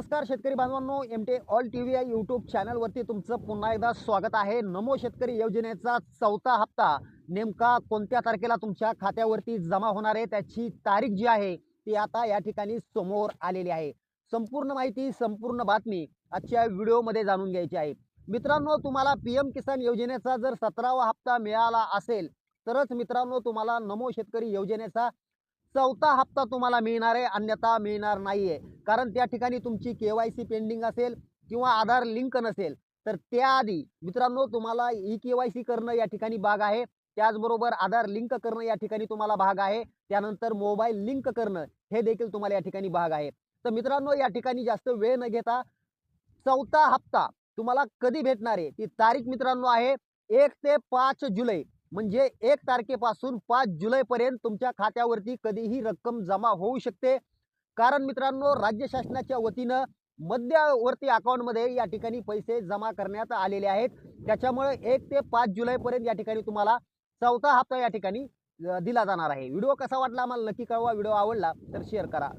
नमस्कार शेतकरी बांधवांनो M T all T V या यूट्यूब चॅनलवरती तुमचं पुन्हा एकदा स्वागत आहे. नमो शेतकरी योजनेचा चौथा हप्ता नेमका कोणत्या तारखेला तुमच्या खात्यावरती जमा होणार आहे त्याची तारीख जी आहे ती आता या ठिकाणी समोर आलेली आहे. संपूर्ण माहिती संपूर्ण बातमी आजच्या व्हिडिओमध्ये जाणून घ्यायची आहे. मित्रांनो तुम्हाला पी एम किसान योजनेचा जर सतरावा हप्ता मिळाला असेल तरच मित्रांनो तुम्हाला नमो शेतकरी योजनेचा चौथा हप्ता तुम्हाला मिळणार आहे अन्यथा मिळणार नाहीये. कारण त्या ठिकाणी तुमची के वाय सी पेंडिंग असेल किंवा आधार लिंक नसेल तर त्याआधी मित्रांनो तुम्हाला ई के वाय सी करणं या ठिकाणी भाग आहे. त्याचबरोबर आधार लिंक करणं या ठिकाणी तुम्हाला भाग आहे. त्यानंतर मोबाईल लिंक करणं हे देखील तुम्हाला या ठिकाणी भाग आहे. तर मित्रांनो या ठिकाणी जास्त वेळ न घेता चौथा हप्ता तुम्हाला कधी भेटणार आहे? ती तारीख मित्रांनो आहे एक ते पाच जुलै. म्हणजे एक तारखेपासून पाच जुलैपर्यंत तुमच्या खात्यावरती कधीही रक्कम जमा होऊ शकते. कारण मित्रांनो राज्य शासनाच्या वतीनं मध्यवर्ती अकाउंटमध्ये या ठिकाणी पैसे जमा करण्यात आलेले आहेत. त्याच्यामुळे एक ते पाच जुलैपर्यंत या ठिकाणी तुम्हाला चौथा हप्ता या ठिकाणी दिला जाणार आहे. व्हिडिओ कसा वाटला आम्हाला नक्की कळवा. व्हिडिओ आवडला तर शेअर करा.